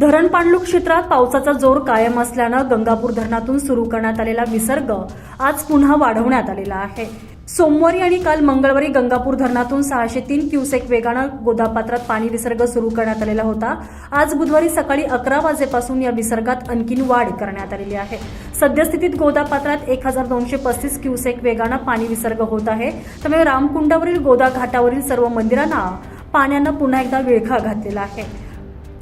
धरण पाणलोट क्षेत्रात पावसाचा जोर कायम असल्यानं गंगापूर धरणातून सुरू करण्यात आलेला विसर्ग आज पुन्हा वाढवण्यात आलेला आहे. सोमवारी आणि काल मंगळवारी गंगापूर धरणातून सहाशे तीन क्युसेक वेगानं गोदापात्रात पाणी विसर्ग सुरू करण्यात आलेला होता. आज बुधवारी सकाळी अकरा वाजेपासून या विसर्गात आणखीन वाढ करण्यात आलेली आहे. सद्यस्थितीत गोदापात्रात एक हजार दोनशे पस्तीस क्युसेक वेगानं पाणी विसर्ग होत आहे. त्यामुळे रामकुंडावरील गोदा घाटावरील सर्व मंदिरांना पाण्यानं पुन्हा एकदा विळखा घातलेला आहे.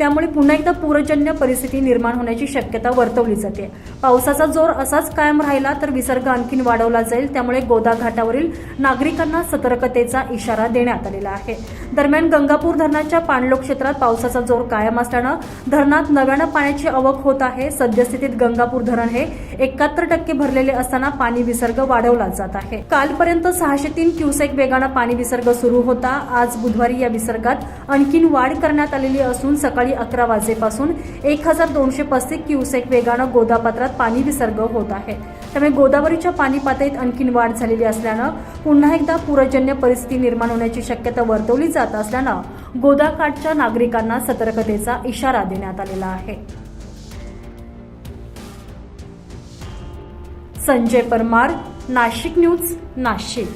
त्यामुळे पुन्हा एकदा पूरजन्य परिस्थिती निर्माण होण्याची शक्यता वर्तवली जाते. पावसाचा जोर असाच कायम राहिला तर विसर्ग आणखीन वाढवला जाईल त्यामुळे गोदा घाटावरील नागरिकांना सतर्कतेचा इशारा देण्यात आलेला आहे. दरम्यान गंगापूर धरणाच्या पाणलोक क्षेत्रात पावसाचा जोर कायम असल्यानं धरणात नव्यानं पाण्याची आवक होत आहे. सद्यस्थितीत गंगापूर धरण हे एकाहत्तर टक्के भरलेले असताना पाणी विसर्ग वाढवला जात आहे. कालपर्यंत सहाशे तीन क्युसेक वेगानं पाणी विसर्ग सुरू होता. आज बुधवारी या विसर्गात आणखीन वाढ करण्यात आलेली असून सकाळी सकाळी अकरा वाजेपासून एक हजार दोनशे पस्तीस क्युसेक वेगानं गोदापात्रात पाणी विसर्ग होत आहे. त्यामुळे गोदावरीच्या पाणी पातळीत आणखीन वाढ झालेली असल्यानं पुन्हा एकदा पूरजन्य परिस्थिती निर्माण होण्याची शक्यता वर्तवली जात असल्यानं गोदाकाठच्या नागरिकांना सतर्कतेचा इशारा देण्यात आलेला आहे. संजय परमार नाशिक न्यूज नाशिक.